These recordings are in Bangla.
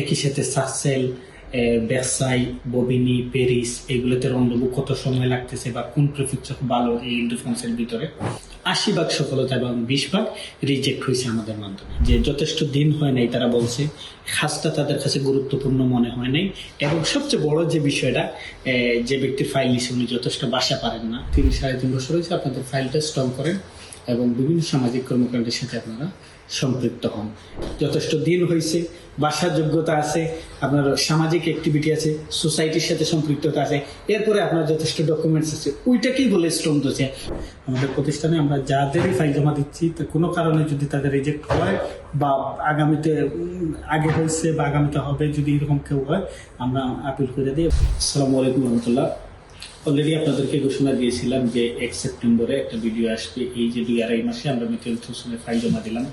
একই সাথে সাসেল বেসাই ববিনি প্যারিস এগুলোতে রন্ডবু কত সময় লাগতেছে বা কোন প্রিফিকচার ভালো এই ইন্টারফান্সের ভিতরে? আশি ভাগ সফলতা এবং বিশ ভাগ রিজেক্ট হয়েছে আমাদের মাধ্যমে। যে যথেষ্ট দিন হয় নাই তারা বলছে খাসটা তাদের কাছে গুরুত্বপূর্ণ মনে হয় নাই। এবং সবচেয়ে বড় যে বিষয়টা যে ব্যক্তির ফাইল নিছে উনি যথেষ্ট বাসা পারেন না। তিন সাড়ে তিন বছর হয়েছে আপনাদের ফাইলটা স্ট্রং করেন এবং বিভিন্ন সামাজিক কর্মকাণ্ডের সাথে আপনারা সম্পৃক্ত হন। যথেষ্ট দিন হয়েছে বাসার যোগ্যতা আছে, আপনার সামাজিক অ্যাক্টিভিটি আছে সোসাইটির সাথে সম্পৃক্ততা আছে, এরপরে আপনার যথেষ্ট ডকুমেন্টস আছে। ওইটাকেই বলে স্ট্রং হচ্ছে আমাদের প্রতিষ্ঠানে আমরা যাদেরই ফাইল জমা দিচ্ছি, তো কোনো কারণে যদি তাদের রিজেক্ট হয় বা আগামীতে আগে হয়েছে বা আগামীতে হবে, যদি এরকম কেউ হয়, আমরা আপিল করে দিই। আসসালামু আলাইকুম রহমতুল্লাহ। অলরেডি আপনাদেরকে ঘোষণা দিয়েছিলাম যে এক সেপ্টেম্বরে একটা ভিডিও আসবে। এই যে দুই আড়াই মাসে আমরা মিতুয়াল হোসেনের ফাইল জমা দিলাম।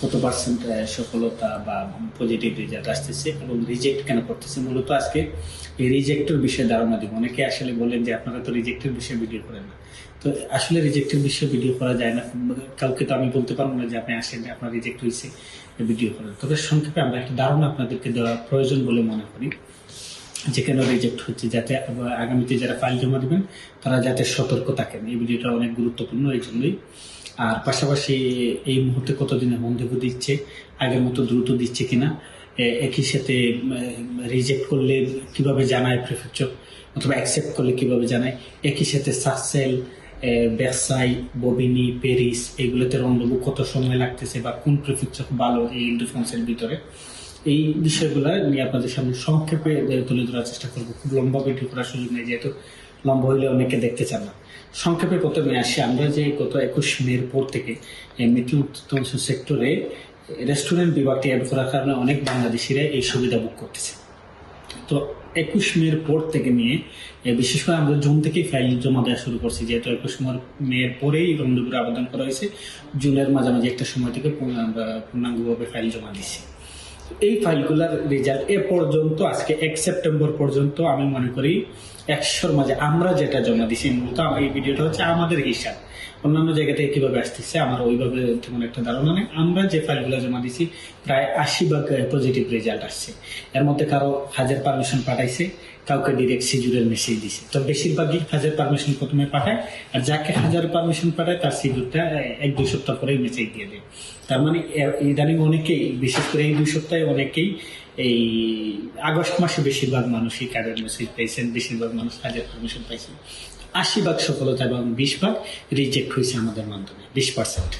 কত পার্সেন্ট সফলতা বা পজিটিভ রেজাল্ট আসতেছে এবং রিজেক্ট কেন করতেছে? মূলত আজকে এই রিজেক্টের বিষয়ে ধারণা দিব। অনেকে আসলে বলেন যে আপনারা তো রিজেক্টের বিষয়ে ভিডিও করেন না। তো আসলে রিজেক্টের বিষয়ে ভিডিও করা যায় না। কাউকে তো আমি বলতে পারব না যে আপনি আসেন আপনার রিজেক্ট হয়েছে ভিডিও করেন। তবে সংক্ষেপে আমরা একটা ধারণা আপনাদেরকে দেওয়া প্রয়োজন বলে মনে করি। যে কেন রিজেক্ট হচ্ছে, যাতে আগামীতে যারা ফাইল জমা দেবেন, তারা যাতে সতর্ক থাকেন। এই ভিডিওটা অনেক গুরুত্বপূর্ণ এই জন্যই। আর পাশাপাশি এই মুহূর্তে কতদিনে মন্তব্য দিচ্ছে, আগের মতো দ্রুত দিচ্ছে কিনা একই সাথে রিজেক্ট করলে কীভাবে জানায় প্রিফেকচার অথবা অ্যাকসেপ্ট করলে কীভাবে জানায়, একই সাথে সাকসেল বেসাই ববিনি প্যারিস এগুলোতে রন্ডবু কত সময় লাগতেছে, বা কোন প্রিফেকচার ভালো এই ইন্টারফান্সের ভিতরে। এই বিষয়গুলো নিয়ে আপনাদের সামনে সংক্ষেপে তুলে ধরার চেষ্টা করব। খুব লম্বা ভিডিও করার সুযোগ নেই, যেহেতু লম্বা হইলে অনেকে দেখতে চান না। সংক্ষেপে প্রথমে আসি, আমরা যে গত একুশ মের পর থেকে মিটিং সেক্টরে রেস্টুরেন্ট বিভাগটি অ্যাড করার কারণে অনেক বাংলাদেশিরা এই সুবিধা বুক করতেছে। তো একুশ মের পর থেকে নিয়ে বিশেষ করে আমরা জুন থেকেই ফাইল জমা দেওয়া শুরু করছি, যেহেতু একুশ মের পরেই রন্ধপুরে আবেদন করা হয়েছে। জুনের মাঝামাঝি একটা সময় থেকে আমরা পূর্ণাঙ্গভাবে ফাইল জমা দিচ্ছি এই ফাইলগুলোর রেজাল্ট এ পর্যন্ত, আজকে এক সেপ্টেম্বর পর্যন্ত আমি মনে করি, একশোর মাঝে আমরা যেটা জমা দিছি, মূলত এই ভিডিওটা হচ্ছে আমাদের হিসাব। অন্যান্য জায়গা থেকে কীভাবে আসতেছে, আমার ওইভাবে তেমন একটা ধারণা নেই। আমরা যে ফাইলগুলো জমা দিছি, প্রায় আশি ভাগ পজিটিভ রেজাল্ট আসছে। এর মধ্যে কারও হাজার পারমিশন পাঠাইছে, কাউকে ডিরেক্ট সিজুরের মেসেজ দিছে। তো বেশিরভাগই হাজার পারমিশন প্রথমে পাঠায়, আর যাকে হাজার পারমিশন পাঠায়, তার সিজুরটা এক দুই সপ্তাহ পরেই মেসেজ দিয়ে দেয়। তার মানে ইদানিং অনেকেই, বিশেষ করে এই দুই সপ্তাহে অনেকেই, এই আগস্ট মাসে বেশিরভাগ মানুষই কার্ডের মেসেজ পাইছেন, বেশিরভাগ মানুষ হাজার পারমিশন পাইছেন। আশি ভাগ সফলতা এবং বিশ ভাগ রিজেক্ট হয়েছে আমাদের মাধ্যমে, বিশ পার্সেন্ট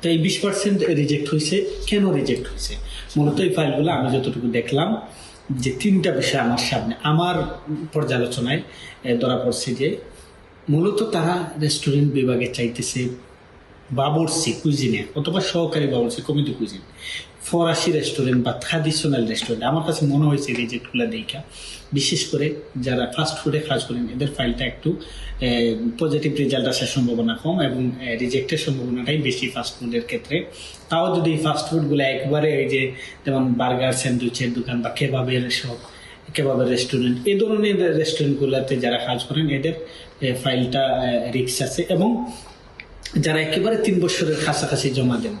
তো এই বিশ পার্সেন্ট রিজেক্ট হয়েছে, কেন রিজেক্ট হয়েছে? মূলত এই ফাইলগুলো আমি যতটুকু দেখলাম যে তিনটা বিষয় আমার সামনে, আমার পর্যালোচনায় ধরা পড়ছে যে মূলত তারা রেস্টুরেন্ট বিভাগে চাইতেছে বাবরসি কুইজিনে অথবা সহকারী বাবরসি কমিটি কুইজিন ফরাসি রেস্টুরেন্ট বা ট্রাডিশনাল রেস্টুরেন্ট আমার কাছে মনে হয়েছে রিজেক্টগুলো দেখা। বিশেষ করে যারা ফাস্ট ফুডে কাজ করেন, এদের ফাইলটা একটু পজিটিভ রেজাল্ট আসার সম্ভাবনা কম এবং রিজেক্টের সম্ভাবনাটাই বেশি ফাস্ট ফুডের ক্ষেত্রে। তাও যদি এই ফাস্ট ফুডগুলো একবারে এই যে, যেমন বার্গার স্যান্ডউইচের দোকান বা কেবাবের সব কেবাবের রেস্টুরেন্ট এই ধরনের রেস্টুরেন্টগুলোতে যারা কাজ করেন, এদের ফাইলটা রিক্স আছে এবং যারা একেবারে তিন বছরের কাছাকাছি জমা দেন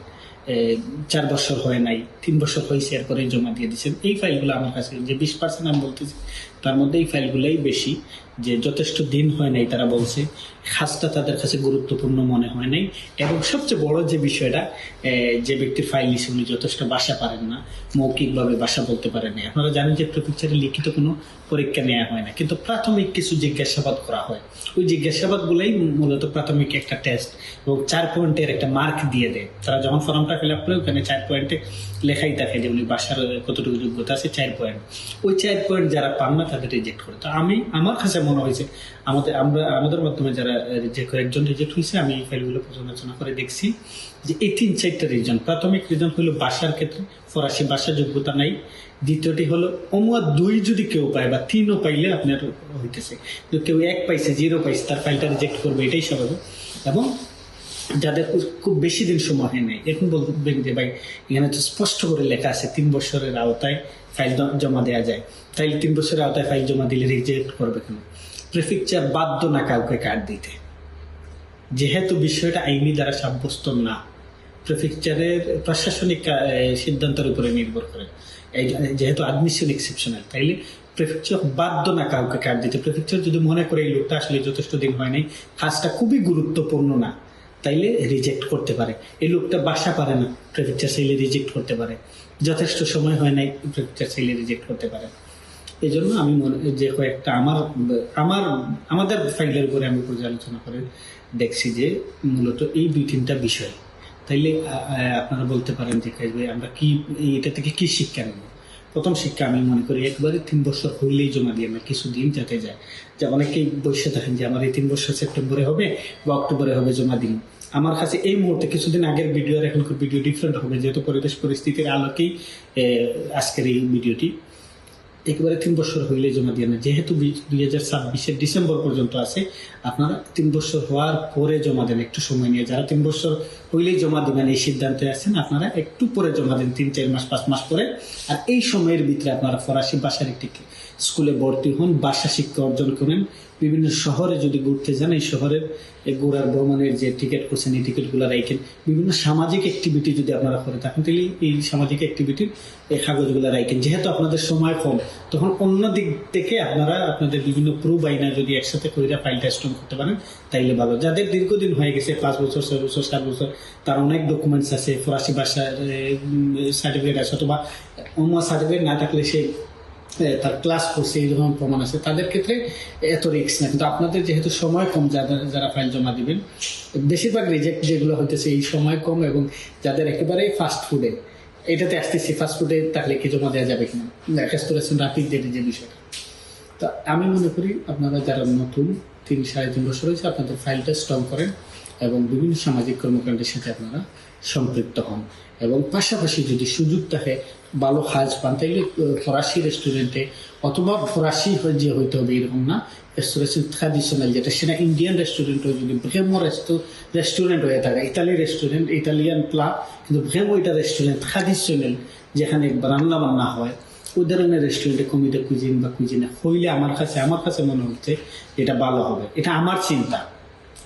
চার বছর হয় নাই, তিন বছর হয়েছে, এরপরে জমা দিয়ে দিচ্ছেন এই ফাইলগুলো আমার কাছে যে বিশ পার্সেন্ট আমি বলতেছি, তার মধ্যে এই ফাইলগুলোই বেশি। যে যথেষ্ট দিন হয় নাই তারা বলছে খাসটা তাদের কাছে গুরুত্বপূর্ণ মনে হয় নাই। এবং সবচেয়ে বড় যে বিষয়টা যে ব্যক্তির ফাইল নিছে, উনি যথেষ্ট বাসা পারেন না, মৌখিকভাবে বাসা বলতে পারেন না আপনারা জানেন যে প্রফিকচারে লিখিত কোনো পরীক্ষা নেওয়া হয় না। কিন্তু প্রাথমিক কিছু জিজ্ঞাসাবাদ করা হয়। ওই জিজ্ঞাসাবাদ গুলাই মূলত প্রাথমিক একটা টেস্ট এবং চার পয়েন্টের একটা মার্ক দিয়ে দেয়। তারা যখন ফর্মটা ফিল আপ করে, ওখানে চার পয়েন্টে লেখাই থাকে যে উনি বাসার কতটুকু যোগ্যতা আছে, চার পয়েন্ট ওই চার পয়েন্ট যারা পান না, তাদের রিজেক্ট করে। তো আমি, আমার কাছে মনে হয়েছে, আমাদের, আমরা, আমাদের মাধ্যমে যারা রিজেক্ট করে, একজন রিজেক্ট হয়েছে, আমি এই ফাইলগুলো পর্যালোচনা করে দেখছি যে এই তিন চারটা রিজন প্রাথমিক রিজন হলো বাসার ক্ষেত্রে, ফরাসি ভাষা যোগ্যতা নাই। দ্বিতীয়টি হলো অমুয়া দুই যদি কেউ পায় বা তিনও পাইলে আপনার হইতেছে। কেউ এক পাইছে, জিরো পাইছে, তার ফাইলটা রিজেক্ট করবে, এটাই স্বাভাবিক। এবং যাদের খুব বেশি দিন সময় হয় নাই। এখন বলবেন যে ভাই, এখানে তো স্পষ্ট করে লেখা আছে, তিন বছরের আওতায় ফাইল জমা দেওয়া যায়। তাইলে তিন বছরের আওতায় ফাইল জমা দিলে রিজেক্ট করবে কেন? প্রেফিকচার বাধ্য না কাউকে কার্ড দিতে। যেহেতু বিষয়টা আইনি দ্বারা সাব্যস্ত না প্রেফেকচারের প্রশাসনিক সিদ্ধান্তের উপরে নির্ভর করে। এই যেহেতু অ্যাডমিশন এক্সেপশনাল তাইলে প্রেফিকচার বাধ্য না কাউকে কার্ড দিতে। প্রেফিকচার যদি মনে করে এই লোকটা আসলে যথেষ্ট দিন হয় নাই, কাজটা খুবই গুরুত্বপূর্ণ না। তাইলে রিজেক্ট করতে পারে। এই লোকটা বাসা পারে না প্রেফেকচার চাইলে রিজেক্ট করতে পারে। যথেষ্ট সময় হয় নাই প্রেফেকচার চাইলে রিজেক্ট করতে পারে। এই জন্য আমি মনে, যে কয়েকটা আমার আমার, আমাদের ফাইলের উপরে আমি পর্যালোচনা করে দেখছি যে মূলত এই দুই তিনটা বিষয়। তাইলে আপনারা বলতে পারেন যে আমরা কি এটা থেকে কি শিক্ষা নেব? প্রথম শিক্ষা আমি মনে করি একবারে তিন বছর হইলেই জমা দিয়ে না কিছুদিন যাতে যায়। যে অনেকেই বসে থাকেন যে আমার এই তিন বছর সেপ্টেম্বরে হবে বা অক্টোবরে হবে জমা দিন। আমার কাছে এই মুহূর্তে কিছুদিন আগের ভিডিও আর এখনকার ভিডিও ডিফারেন্ট হবে, যেহেতু পরিবেশ পরিস্থিতির আলোকেই আজকের এই ভিডিওটি। একেবারে তিন বছর হইলে জমা দিয়ে না যেহেতু দুই হাজার ছাব্বিশের ডিসেম্বর পর্যন্ত আছে, আপনারা তিন বছর হওয়ার পরে জমা দেন। একটু সময় নিয়ে যারা তিন বছর হইলেই জমা দেবেন এই সিদ্ধান্তে আছেন, আপনারা একটু পরে জমা দেন, তিন, চার মাস, পাঁচ মাস পরে। আর এই সময়ের ভিতরে আপনারা ফরাসি ভাষার একটি স্কুলে ভর্তি হন ভাষা শিক্ষা অর্জন করেন। বিভিন্ন শহরে যদি ঘুরতে যান, এই শহরের ঘোরার ভ্রমণের যে টিকিট করছেন, এই টিকিটগুলো রাখেন বিভিন্ন সামাজিক অ্যাক্টিভিটি যদি আপনারা করে থাকেন, তাহলে এই সামাজিক অ্যাক্টিভিটির এই কাগজগুলো রাখেন যেহেতু আপনাদের সময় কম, তখন অন্য দিক থেকে আপনারা আপনাদের বিভিন্ন প্রুফ আইনা যদি একসাথে করে ফাইলটা স্ট্রং করতে পারেন, তাইলে ভালো। যাদের দীর্ঘদিন হয়ে গেছে, পাঁচ বছর, ছয় বছর, সাত বছর, তার অনেক ডকুমেন্টস আছে, ফরাসি ভাষার সার্টিফিকেট আছে অথবা অন্য সার্টিফিকেট না থাকলে সে তার ক্লাস করছে এই রকম প্রমাণ আছে, তাদের ক্ষেত্রে এত রিস্ক না কিন্তু আপনাদের যেহেতু সময় কম, যাদের, যারা ফাইল জমা দিবেন, বেশিরভাগ রিজেক্ট যেগুলো হইতেছে, এই সময় কম এবং যাদের একেবারে ফাস্ট ফুডে এটাতে আসতেছি ফাস্ট ফুডে থাকলে কি জমা দেওয়া যাবে কিনা? রেস্টোরেশন রাপিড যে বিষয়টা। তা আমি মনে করি আপনারা যারা নতুন, তিন সাড়ে তিন বছর হয়েছে, আপনাদের ফাইলটা স্ট্রং করেন এবং বিভিন্ন সামাজিক কর্মকাণ্ডের সাথে আপনারা সম্পৃক্ত হন। এবং পাশাপাশি যদি সুযোগ থাকে ভালো হাজ পান। তাইলে ফরাসি রেস্টুরেন্টে অথবা ফরাসি যে হইতে হবে, এরকম না। রেস্টুরেন্ট ট্রাডিশনাল যেটা সেটা ইন্ডিয়ান রেস্টুরেন্ট হয়ে, যদি ভ্রেমো রেস্টুরেন্ট হয়ে থাকে ইতালি রেস্টুরেন্ট ইতালিয়ান ক্লাব কিন্তু ভ্রেমো এটা রেস্টুরেন্ট ট্রাডিশনাল যেখানে রান্না বান্না হয়। ওই ধরনের রেস্টুরেন্টে কমিতে কুজিন বা কুজিনে হইলে আমার কাছে আমার কাছে মনে হচ্ছে এটা ভালো হবে। এটা আমার চিন্তা।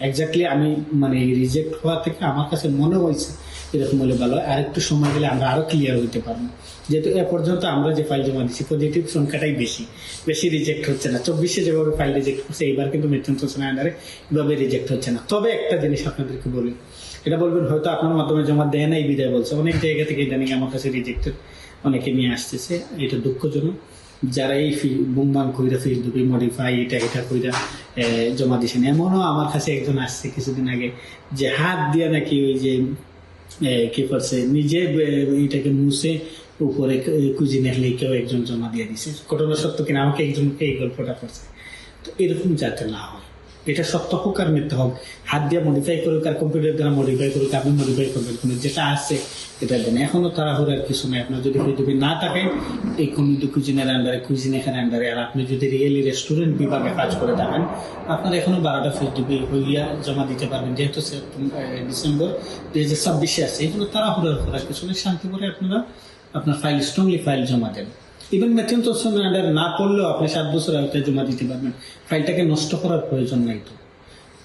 এক্স্যাক্টলি আমি মানে রিজেক্ট হওয়া থেকে আমার কাছে মনে হয়েছে এরকম হলে ভালো। আর একটু সময় গেলে আমরা আরও ক্লিয়ার হইতে পারব। যেহেতু এ পর্যন্ত আমরা যে ফাইল জমা দিচ্ছি পজিটিভ সংখ্যাটাই বেশি। বেশি রিজেক্ট হচ্ছে না। চব্বিশে যেভাবে ফাইল রিজেক্ট হচ্ছে এইবার কিন্তু মৃত্যুন্ত হোসেন আন্ডারে এভাবে রিজেক্ট হচ্ছে না। তবে একটা জিনিস আপনাদেরকে বলি, এটা বলবেন, হয়তো আপনার মাধ্যমে জমা দেয় নাই, বিদায় বলছে। অনেক জায়গা থেকে ইদানিং আমার কাছে রিজেক্টেড অনেকে নিয়ে আসতেছে। এটা দুঃখজনক। যারা এই ফি বুমবাং কইরা ফেসবুকে মডিফাই এটা এটা কইরা জমা দিয়েছেন। এমনও আমার কাছে একজন আসছে কিছুদিন আগে যে হাত দিয়ে নাকি ওই যে কি করছে, নিজে এটাকে মুছে উপরে কুজিনে কেউ একজন জমা দিয়ে দিছে। ঘটনা সত্য কিনা আমাকে একজনকে এই গল্পটা করছে। তো এরকম যাতে না হয়। এটা সত্য হোক আর মিথ্যা হোক, হাত দিয়ে মডিফাই করুক আর কম্পিউটার দ্বারা মডিফাই করুক, আপনি মডিফাই করবেন। কিন্তু যেটা আছে, এটা দেন। এখনও তাড়াহুড়ার কিছু নাই। আপনার যদি যদি না থাকে এই কমিউনিটি কুজিনের আন্ডারে কুজিন এখানে আন্ডারে, আর আপনি যদি রিয়েলি রেস্টুরেন্ট বিভাগে কাজ করে থাকেন, আপনার এখনও বারোটা ফেসবুকে হইয়া জমা দিতে পারবেন। যেহেতু ডিসেম্বর দুই হাজার ছাব্বিশে আছে। এগুলো তাড়াহুড়ার করার কিছু নেই। শান্তি করে আপনারা আপনার ফাইল স্ট্রংলি ফাইল জমা দেন ইভেন মেথিন তোসন আন্ডার না করলেও আপনি সাত বছর আওতায় জমা দিতে পারবেন। ফাইলটাকে নষ্ট করার প্রয়োজন নাই তো।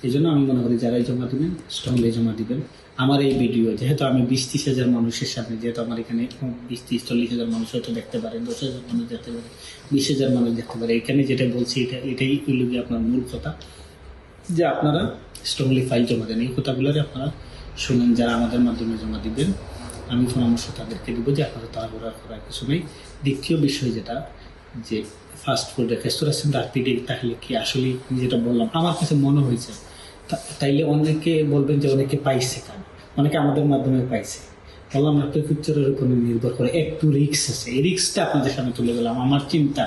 এই জন্য আমি মনে করি যারাই জমা দেবেন স্ট্রংলি জমা দিবেন। আমার এই ভিডিও যেহেতু আমি বিশ ত্রিশ হাজার মানুষের সামনে, যেহেতু আমার এখানে বিশ ত্রিশ চল্লিশ হাজার মানুষ হয়তো দেখতে পারে, দশ হাজার মানুষ দেখতে পারে, বিশ হাজার মানুষ দেখতে পারে এখানে যেটা বলছি, এটা, এটাই হইল গিয়ে আপনার মূল কথা। যে আপনারা স্ট্রংলি ফাইল জমা দেন। এই কথাগুলোরে আপনারা শুনেন, যারা আমাদের মাধ্যমে জমা দিবেন। আমি পরামর্শ তাদেরকে দেবো যে আপনারা তাড়াহুড়া করার কিছু নেই। দ্বিতীয় বিষয় যেটা, যে ফাস্ট ফুড রেস্টোরেশন রাত্রিতে তাহলে কি আসলে যেটা বললাম, আমার কাছে মনে হয়েছে তাইলে অনেকে বলবেন যে অনেকে পাইছে কেন? অনেকে আমাদের মাধ্যমে পাইছে। বললাম না পিকচারের উপরে নির্ভর করে, একটু রিক্স আছে। এই রিক্সটা আপনাদের সামনে তুলে গেলাম আমার চিন্তা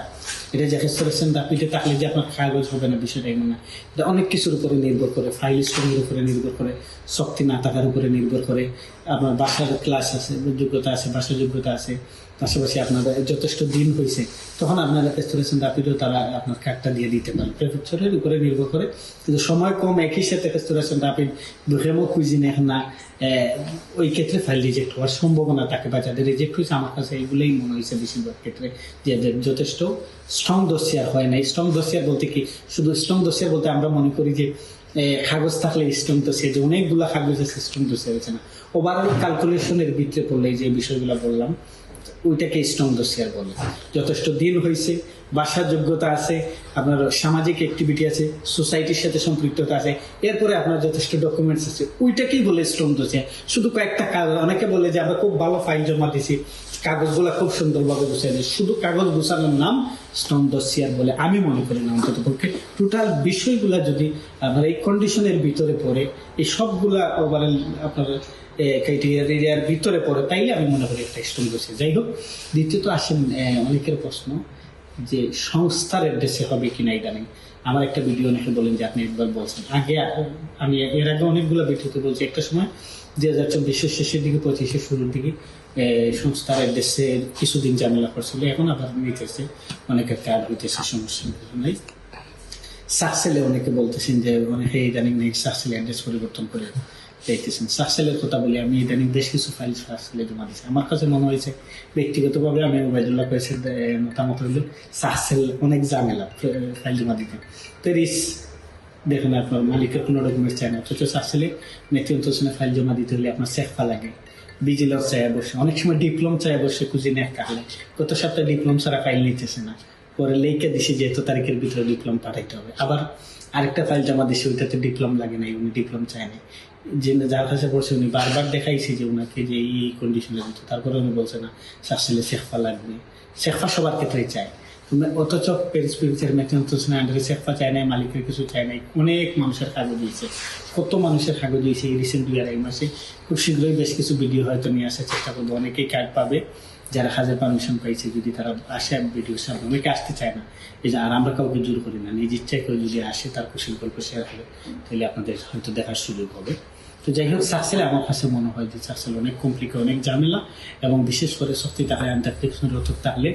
এটা যে রেস্টোরেশন রাপিডে থাকলে যে আপনার কাগজ হবে না বিষয়টা এমন না। এটা অনেক কিছুর উপরে নির্ভর করে ফাইল স্ট্রংয়ের উপরে নির্ভর করে শক্তি না থাকার উপরে নির্ভর করে। আপনার বাসার ক্লাস আছে যোগ্যতা আছে বাসার যোগ্যতা আছে পাশাপাশি আপনার যথেষ্ট দিন হয়েছে তখন আপনার রেস্টোরেশন রাপিডও তারা আপনার কার্ডটা দিয়ে দিতে পারে প্রেফেকচারের উপরে নির্ভর করে কিন্তু সময় কম একই সাথে রেস্টোরেশন রাপিড দুহেমো কুইজিনে না আহ, ওই ক্ষেত্রে ফাইল রিজেক্ট হওয়ার সম্ভাবনা থাকে বা যাদের রিজেক্ট হয়েছে আমার কাছে এগুলোই মনে হয়েছে বেশিরভাগ ক্ষেত্রে যে যথেষ্ট স্ট্রং দোষিয়ার হয় না। স্ট্রং দোষিয়ার বলতে কি? শুধু স্ট্রং দোষিয়ার বলতে আমরা মনে করি যে কাগজ থাকলে স্ট্রং সে যে অনেকগুলা কাগজ আছে স্টোন তো হয়েছে না। ওভারঅল ক্যালকুলেশনের ভিতরে পড়লে যে বিষয়গুলো বললাম, ওইটাকে স্ট্রং দোষিয়ার বলে। যথেষ্ট দিন হয়েছে বাসার যোগ্যতা আছে, আপনার সামাজিক অ্যাক্টিভিটি আছে সোসাইটির সাথে সম্পৃক্ততা আছে, এরপরে আপনার যথেষ্ট ডকুমেন্টস আছে। ওইটাকেই বলে স্ট্রং দোষিয়া শুধু কয়েকটা কাগজ অনেকে বলে যে আমরা খুব ভালো ফাইল জমা দিছি কাগজগুলো খুব সুন্দরভাবে গুছিয়ে দিই শুধু কাগজ গুছানোর নাম স্ট্রং দোষিয়ার বলে আমি মনে করি না অন্তত পক্ষে। টোটাল বিষয়গুলা যদি আপনার এই কন্ডিশনের ভিতরে পড়ে, এই সবগুলা ওভারঅল আপনার ক্রাইটেরিয়ার ভিতরে পড়ে, তাইলে আমি মনে করি একটা স্ট্রং দোষিয়া যাই হোক, দ্বিতীয়ত আসেন অনেকের প্রশ্ন যে সংস্থার অ্যাড্রেসে হবে কিনা ইদানিং। আমার একটা ভিডিও অনেকে বলেন যে আপনি একবার বলছেন। আগে আমি এর আগে অনেকগুলো ভিডিওতে বলছি। একটা সময় দুই হাজার চব্বিশের শেষের দিকে, পঁচিশের শুরুর দিকে সংস্থার অ্যাড্রেসে কিছুদিন ঝামেলা করছিল। এখন আবার নিতেছে অনেকের কার্ড হইতেছে, সমস্যা নেই। সাকসেলে অনেকে বলতেছেন যে, অনেকে ইদানিং নেই সাকসেলে অ্যাড্রেস পরিবর্তন করে। দেখতেছেন সাকসেলের কথা বলি আমি ইদানিং বেশ কিছু ফাইল সাকসেলে জমা দিচ্ছি আমার কাছে মনে হয়েছে ব্যক্তিগতভাবে আমি ওবায়দুল্লাহ কয়েছের মতামত হইল সাকসেল অনেক জামেলা ফাইল জমা দিতে প্যারিস দেখুন আপনার মালিকের কোনো ডকুমেন্টস চায় না অথচ সাকসেলে নেতৃত্ব ফাইল জমা দিতে হলে আপনার সেফা লাগে বিজিলার চায় বসে অনেক সময় ডিপ্লোম চায় বসে খুঁজে নেয় কাহলে গত সপ্তাহে ডিপ্লোম ছাড়া ফাইল নিতেছে না পরে লেখে দিছে যে এত তারিখের ভিতরে ডিপ্লোম পাঠাইতে হবে আবার আরেকটা ফাইল জমা দিছে ওইটাতে ডিপ্লোম লাগে নাই, উনি ডিপ্লোম চায় না যে যার কাছে পড়ছে উনি বারবার দেখাইছে যে উনাকে যে এই কন্ডিশনের ভিতরে তারপরে উনি বলছে না সাকসেলে শেখফা লাগবে শেখফা সবার ক্ষেত্রেই চায়। অথচ প্যারিস প্রিন্সের মেটেন্সের আন্ডারে শেখফা চায় নাই, মালিকের কিছু চায় নাই, অনেক মানুষের কাগজ দিয়েছে। কত মানুষের কাগজ দিয়েছে এই রিসেন্ট দুই আড়াই মাসে। খুব শীঘ্রই বেশ কিছু ভিডিও হয়তো নিয়ে আসার চেষ্টা করব। অনেকেই কার্ড পাবে। যারা হাজার পারমিশন পাইছে, যদি তারা আসে ভিডিও সামনে অনেকে আসতে চায় না। এই যে, আর আমরা কাউকে জোর করি না। নিজ ইচ্ছায় কেউ যদি আসে, তার কুশল গল্প শেয়ার করে, তাহলে আপনাদের হয়তো দেখার সুযোগ হবে। তো যাই হোক সাকসেলে আমার কাছে মনে হয় যে সাকসেল অনেক কমপ্লিকে অনেক ঝামেলা। এবং বিশেষ করে শক্তি টাকায় আন্টারটেকশন রোধক থাকলে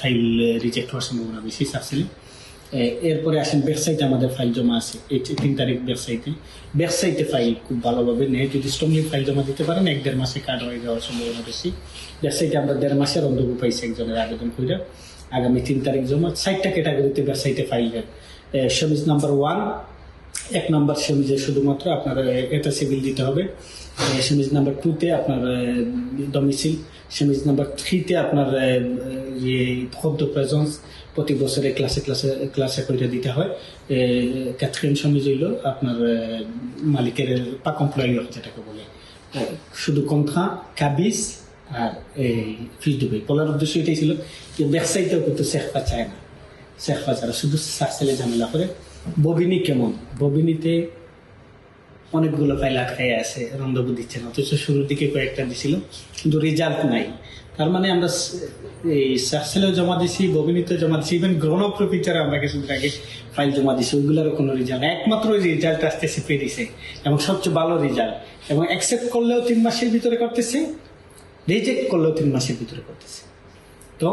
ফাইল রিজেক্ট হওয়ার সম্ভাবনা বেশি সাকসেলে এরপরে আসেন ওয়েবসাইটে আমাদের ফাইল জমা আছে। এই তিন তারিখ ওয়েবসাইটে ওয়েবসাইটে ফাইল খুব ভালোভাবে নেয় যদি স্ট্রংলি ফাইল জমা দিতে পারেন, এক দেড় মাসে কার্ড হয়ে যাওয়ার সম্ভাবনা বেশি। ওয়েবসাইটে আমরা দেড় মাসের অন্ধকূপ পাইছি একজনের আবেদন করে আগামী তিন তারিখ জমা ষাটটা ক্যাটাগরিতে ওয়েবসাইটে ফাইল দেন সমিজ নাম্বার ওয়ান এক নম্বর সেমিজে শুধুমাত্র আপনার এটা সিভিল দিতে হবে। সেমিজ নাম্বার টুতে আপনার ডমিসিল সেমিজ নাম্বার থ্রিতে আপনার ইয়ে ফদ্দ প্রেজেন্স প্রতি বছরে ক্লাসে ক্লাসে ক্লাসে করে দিতে হয়। ক্যাথরিন সমিজ হইল আপনার মালিকের পাক এমপ্লয়ি যেটাকে বলে। শুধু কন্থা কাবিজ আর এই ফিস ডুবে বলার উদ্দেশ্য এটাই ছিল যে ব্যবসায়ীতেও কিন্তু শেখপা চায় না। শেখপা ছাড়া শুধু সাকসেলে ঝামেলা করে। ববিনী কেমন? ববিনীতে অনেকগুলো ফাইল আটকাই আছে, রন্ধবু দিচ্ছে না অথচ শুরুর দিকে কয়েকটা দিছিল, কিন্তু রেজাল্ট নাই। তার মানে আমরা এই সাকসেলেও জমা দিছি ববিনীতে জমা দিছি ইভেন গ্রহণ প্রফিচারে আমরা কিছুদিন আগে ফাইল জমা দিছি, ওইগুলোরও কোনো রেজাল্ট একমাত্র রেজাল্ট আসতেছে পেরিসে এবং সবচেয়ে ভালো রেজাল্ট এবং অ্যাকসেপ্ট করলেও তিন মাসের ভিতরে করতেছে রিজেক্ট করলেও তিন মাসের ভিতরে করতেছে। তো,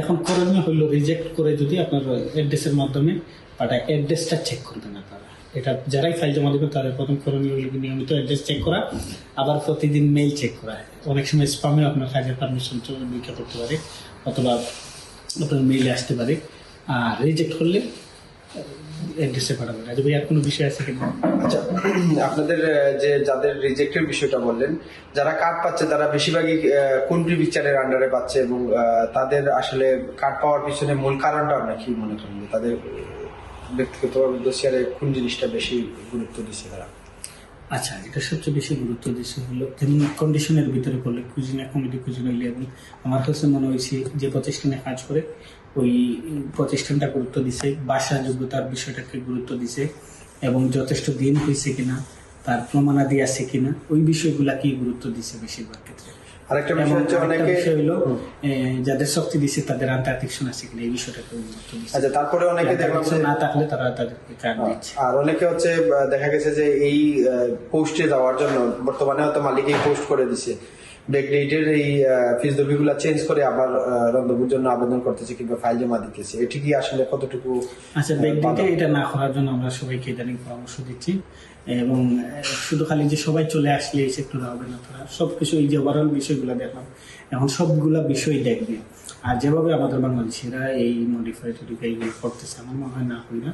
এখন করণীয় হইল রিজেক্ট করে যদি আপনার অ্যাড্রেসের মাধ্যমে পাঠায় অ্যাড্রেসটা চেক করবেন আপনারা। এটা যারাই ফাইল জমা দেবেন, তাদের প্রথম করণীয় নিয়মিত অ্যাড্রেস চেক করা, আবার প্রতিদিন মেইল চেক করা। অনেক সময় স্পামে আপনার কাজের পারমিশন বিজ্ঞা করতে পারে, অথবা আপনার মেইলে আসতে পারে। আর রিজেক্ট করলে অ্যাড্রেসে পাঠাবেন। রাজু ভাই, আর কোনো বিষয় আছে কিনা? আচ্ছা আপনাদের যে যাদের রিজেক্টের বিষয়টা বললেন, যারা কার্ড পাচ্ছে, তারা বেশিরভাগই কোনটি বিচারের আন্ডারে পাচ্ছে এবং তাদের আসলে কার্ড পাওয়ার পিছনে মূল কারণটা আপনার কি মনে করেন? তাদের ব্যক্তিগতভাবে দোষিয়ারে কোন জিনিসটা বেশি গুরুত্ব দিচ্ছে তারা? আচ্ছা এটা সবচেয়ে বেশি গুরুত্ব দিচ্ছে হলো যেমন কন্ডিশনের ভিতরে করলে কুজিনা কমিটি কুজিনা হইলে এবং আমার কাছে মনে হয়েছে যে প্রতিষ্ঠানে কাজ করে ওই প্রতিষ্ঠানটা গুরুত্ব দিছে, বাসা যোগ্যতার বিষয়টাকে গুরুত্ব দিছে এবং যথেষ্ট দিন হয়েছে কিনা, তার প্রমাণাদি আছে কিনা, ওই বিষয়গুলাকেই গুরুত্ব দিছে বেশিরভাগ ক্ষেত্রে। আরেকটা বিষয় হচ্ছে অনেকে যাদের শক্তি দিছে তাদের আছে কিনা এই বিষয়টাকে আচ্ছা তারপরে অনেকে দেখলাম না থাকলে তারা তাদেরকে কার্ড দিচ্ছে। আর অনেকে হচ্ছে দেখা গেছে যে এই পোস্টে যাওয়ার জন্য বর্তমানে হয়তো মালিক এই পোস্ট করে দিছে। ব্যাকডেটের এই ফিস দবিগুলা চেঞ্জ করে আবার রন্ধবুর জন্য আবেদন করতেছে কিংবা ফাইল জমা দিতেছে। এটি কি আসলে কতটুকু আচ্ছা আহ, ব্যাকডেটে এটা না করার জন্য আমরা সবাইকে ইদানিং পরামর্শ দিচ্ছি। এবং শুধু খালি যে সবাই চলে আসলে এই সেক্টরে হবে না, তারা সব কিছু এই যে ওভারঅল বিষয়গুলো দেখলাম, এখন সবগুলা বিষয় দেখবে। আর যেভাবে আমাদের বাংলাদেশিরা এই মডিফাই টডিফাই এগুলো করতেছে, আমার মনে হয় না হয় না।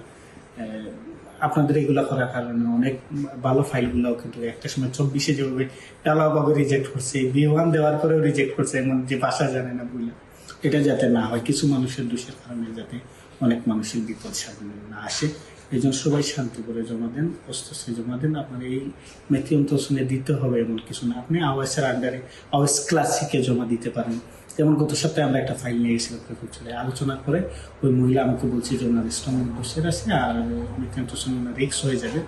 আপনাদের এগুলা করার কারণে অনেক ভালো ফাইলগুলো কিন্তু একটা সময় চব্বিশে যেভাবে ডালাভাবে রিজেক্ট করছে বি ওয়ান দেওয়ার পরেও রিজেক্ট করছে, এমন যে ভাষা জানে না বলে এটা যাতে না হয়, কিছু মানুষের দোষের কারণে যাতে অনেক মানুষের বিপদ সামনে না আসে। এই জন্য সবাই শান্তি করে জমা দেন প্রস্তুতি জমা দেন। আপনার এই মেথিয়ম তসনে দিতে হবে এমন কিছু না। আপনি আওয়াসের আন্ডারে আওয়াস ক্লাসিকে জমা দিতে পারেন। যেমন গত সপ্তাহে আমরা একটা ফাইল নিয়ে গেছিলাম প্রেফেকচারে আলোচনা করে ওই মহিলা আমাকে বলছে যে, ওনার স্টমক দোষের আছে আর মেথিয়ম তসনে ওনার রিক্স হয়ে যাবে।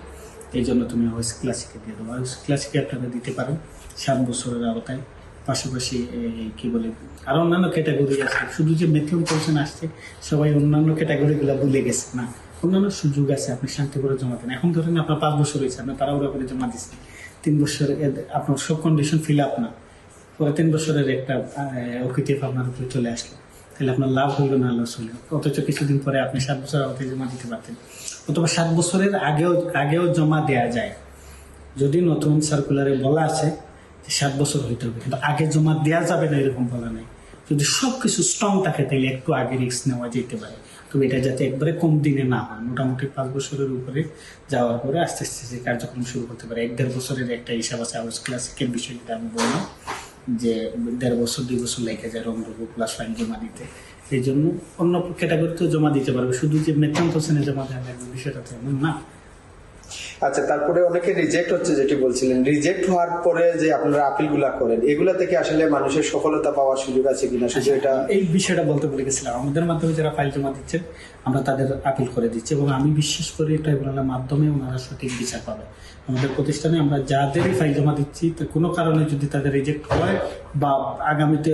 এই জন্য তুমি আওয়াস ক্লাসিকে দিয়ে দেবো আওয়াস ক্লাসিকে আপনারা দিতে পারেন সাত বছরের আওতায়। পাশাপাশি কি বলে, আর অন্যান্য ক্যাটাগরি আছে। শুধু যে মেথিয়ম পলসেন আসছে, সবাই অন্যান্য ক্যাটাগরিগুলো ভুলে গেছে না। অন্যান্য সুযোগ আছে, আপনি শান্তি করে জমা দেন। এখন ধরেন আপনার পাঁচ বছর হয়েছে আপনি তাড়াহুড়া করে জমা দিচ্ছেন। তিন বছর আপনার সব কন্ডিশন ফিল আপ না। পরে তিন বছরের একটা অকিটিভ আপনার উপরে চলে আসলো। তাহলে আপনার লাভ হইল না লস হইল। অথচ কিছুদিন পরে আপনি সাত বছর আগে জমা দিতে পারতেন। অথবা সাত বছরের আগেও আগেও জমা দেয়া যায়। যদি নতুন সার্কুলারে বলা আছে যে সাত বছর হইতে হবে, কিন্তু আগে জমা দেওয়া যাবে না, এরকম বলা নাই। যদি সব কিছু স্ট্রং থাকে, তাহলে একটু আগে রিস্ক নেওয়া যেতে পারে। তবে এটা যাতে একবারে কম দিনে না হয়, মোটামুটি পাঁচ বছরের উপরে যাওয়ার পরে আস্তে আস্তে যে কার্যক্রম শুরু করতে পারে। এক দেড় বছরের একটা হিসাব আছে আওয়াজ ক্লাসিকের বিষয় যেটা আমি বললাম, যে দেড় বছর, দুই বছর লেগে যায় রং রঘু প্লাস ফাইন জমা দিতে। সেই জন্য অন্য ক্যাটাগরিতেও জমা দিতে পারবে। শুধু যে মেথান্ত হোসেনে জমা দেওয়া লাগবে বিষয়টা তো এমন না। আচ্ছা তারপরে অনেকে রিজেক্ট হচ্ছে যেটি বলছিলেন। রিজেক্ট হওয়ার পরে যে আপনারা আপিলগুলা করেন এগুলা থেকে আসলে মানুষের সফলতা পাওয়ার সুযোগ আছে কিনা? শুধু এটা এই বিষয়টা বলতে বলে গেছিলাম। আমাদের মাধ্যমে যারা ফাইল জমা দিচ্ছেন আমরা তাদের আপিল করে দিচ্ছি এবং আমি বিশ্বাস করি ট্রাইব্যুনালের মাধ্যমে ওনারা সঠিক বিচার পাবে। আমাদের প্রতিষ্ঠানে আমরা যাদেরই ফাইল জমা দিচ্ছি তো কোনো কারণে যদি তাদের রিজেক্ট হয় বা আগামীতে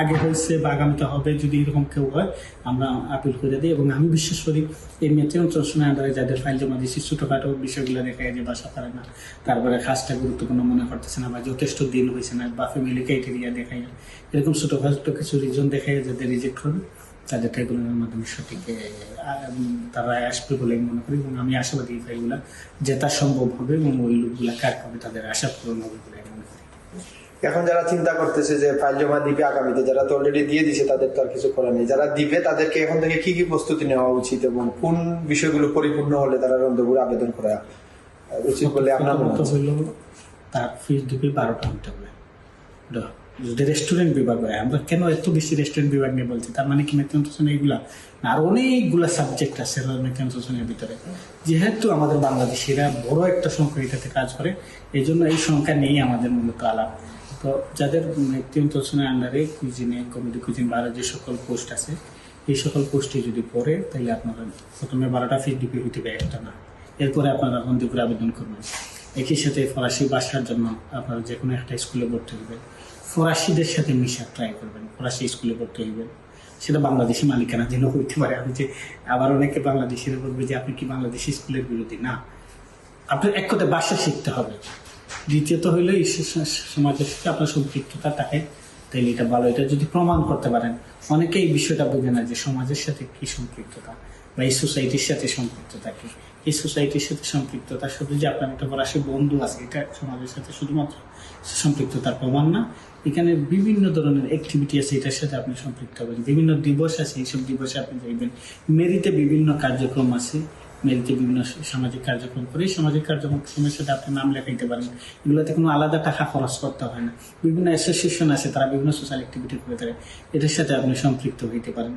আগে হয়েছে বা আগামীতে হবে যদি এরকম কেউ হয় আমরা আপিল করে দিই এবং আমি বিশ্বাস করি এই মেথিয়ন চর্চনের আন্ডারে যাদের ফাইল জমা দিচ্ছি ছোটোখাটো বিষয়গুলো যায় যে বাসা পারে না, তারপরে কাজটা গুরুত্বপূর্ণ মনে করতেছে না বা যথেষ্ট দিন হয়েছে না, বা ফ্যামিলি ক্রাইটেরিয়া দেখায় না। এরকম ছোটোখাটো কিছু রিজন দেখায় যাদের রিজেক্ট হবে তাদের ট্রাইব্যুনালের মাধ্যমে সঠিক তারা আসবে বলে আমি মনে করি এবং আমি আশাবাদী এই ফাইলগুলো জেতা সম্ভব হবে এবং ওই লোকগুলা কার হবে তাদের আশা পূরণ হবে বলে আমি মনে করি। এখন যারা চিন্তা করতেছে যে ফাইল জমা দিবে আগামীতে যারা তো অলরেডি দিয়ে দিছে তাদের তো আর কিছু করার নেই। যারা দিবে তাদেরকে এখন থেকে কি কি প্রস্তুতি নেওয়া উচিত এবং কোন বিষয়গুলো পরিপূর্ণ হলে তারা রন্ধপুর আবেদন করা উচিত বলে আপনার মনে হচ্ছে? তার ফিস দিবে বারোটা হতে হবে যদি রেস্টুরেন্ট বিভাগ হয় আমরা কেন এত বেশি রেস্টুরেন্ট বিভাগ নিয়ে বলছি? তার মানে কি মেথন এইগুলা আর অনেকগুলা সাবজেক্ট আছে মেথন ভিতরে। যেহেতু আমাদের বাংলাদেশিরা বড় একটা সংখ্যা এটাতে কাজ করে এই জন্য এই সংখ্যা নিয়েই আমাদের মূলত আলাপ। তো যাদের মেথন তোষণের আন্ডারে কুইজিনে কমিটি কুইজিন বারো যে সকল পোস্ট আছে, এই সকল পোস্টে যদি পড়ে, তাহলে আপনারা প্রথমে বারোটা ফিস দিবে, হইতে হবে একটা না। এরপরে আপনারা বন্ধুপুরে আবেদন করবেন। একই সাথে ফরাসি ভাষার জন্য আপনারা যে কোনো একটা স্কুলে ভর্তি হবেন ফরাসিদের সাথে মিশা ট্রাই করবেন, ফরাসি স্কুলে ভর্তি হইবেন। সেটা বাংলাদেশি মালিকানা যেন হইতে পারে। আমি যে, আবার অনেকে বাংলাদেশিরা বলবে যে, আপনি কি বাংলাদেশি স্কুলের বিরোধী? না। আপনার এক কথায় ভাষা শিখতে হবে। দ্বিতীয়ত হইল সমাজের সাথে আপনার সম্পৃক্ততা থাকে। তাইলে এটা ভালো। এটা যদি প্রমাণ করতে পারেন। অনেকে এই বিষয়টা বোঝে না যে সমাজের সাথে কি সম্পৃক্ততা বা এই সোসাইটির সাথে সম্পৃক্ততা কি? এই সোসাইটির সাথে সম্পৃক্ততা শুধু যে আপনার একটা ফরাসি বন্ধু আছে, এটা সমাজের সাথে শুধুমাত্র সম্পৃক্ততার প্রমাণ না। এখানে বিভিন্ন ধরনের অ্যাক্টিভিটি আছে, এটার সাথে আপনি সম্পৃক্ত হবেন। বিভিন্ন দিবস আছে, এইসব দিবসে আপনি যাইবেন। মেরিতে বিভিন্ন কার্যক্রম আছে। মেরিতে বিভিন্ন সামাজিক কার্যক্রম করে, এই সামাজিক কার্যক্রমের সাথে আপনি নাম লেখাইতে পারেন। এগুলোতে কোনো আলাদা টাকা খরচ করতে হয় না। বিভিন্ন অ্যাসোসিয়েশন আছে, তারা বিভিন্ন সোশ্যাল অ্যাক্টিভিটি করে থাকে। এটার সাথে আপনি সম্পৃক্ত হইতে পারেন।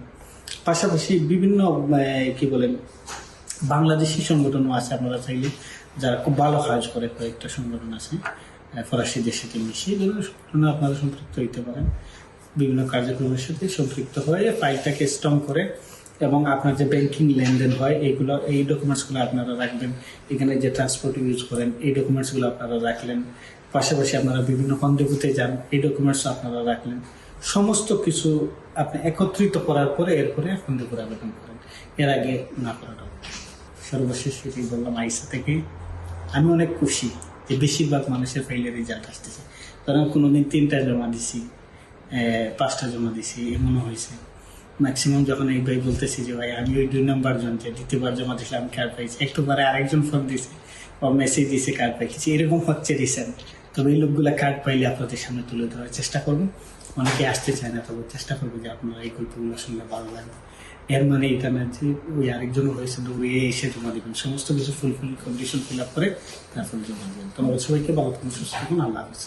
পাশাপাশি বিভিন্ন কি বলেন, বাংলাদেশি সংগঠনও আছে আপনারা চাইলে, যারা খুব ভালো কাজ করে, কয়েকটা সংগঠন আছে ফরাসিদের সাথে মিশে ধরনের সংগঠনে আপনারা সম্পৃক্ত হইতে পারেন। বিভিন্ন কার্যক্রমের সাথে সম্পৃক্ত হয়ে ফাইলটাকে স্ট্রং করে এবং আপনার যে ব্যাংকিং লেনদেন হয় এইগুলো এই ডকুমেন্টসগুলো আপনারা রাখবেন। এখানে যে ট্রান্সপোর্ট ইউজ করেন, এই ডকুমেন্টসগুলো আপনারা রাখলেন। পাশাপাশি আপনারা বিভিন্ন কন্দিগুতে যান, এই ডকুমেন্টস আপনারা রাখলেন। সমস্ত কিছু আপনি একত্রিত করার পরে এরপরে কন্দিপুর আবেদন করেন। এর আগে না করাটা সর্বশেষ এটি বললাম, আইসা থেকে আমি অনেক খুশি যে বেশিরভাগ মানুষের ফাইলের রেজাল্ট আসতেছে। কারণ কোনোদিন তিনটা জমা দিছি পাঁচটা জমা দিছি, এমনও হয়েছে। ম্যাক্সিমাম যখন এই ভাই বলতেছি যে, ভাই, আমি ওই দুই নম্বর জন, যে দ্বিতীয়বার জমা দিয়েছিলাম কার পাইছি। একটু পরে আরেকজন ফোন দিছে বা মেসেজ দিছে কার্ড পাইছি এরকম হচ্ছে রিসেন্ট তবে এই লোকগুলা কার্ড পাইলে আপনাদের সামনে তুলে ধরার চেষ্টা করব। অনেকে আসতে চায় না, তবে চেষ্টা করব যে আপনারা এই গল্পগুলো শুনলে ভালো লাগবে। এর মানে এটা না যে, ওই আরেকজন হয়েছে দৌড়ে এসে জমা দিবেন। সমস্ত কিছু ফুলফিল কন্ডিশন ফিল আপ করে তারপরে জমা দিবেন। ধন্যবাদ সবাইকে, ভালো থাকুন, সুস্থ থাকুন, আল্লাহ হাফিজ।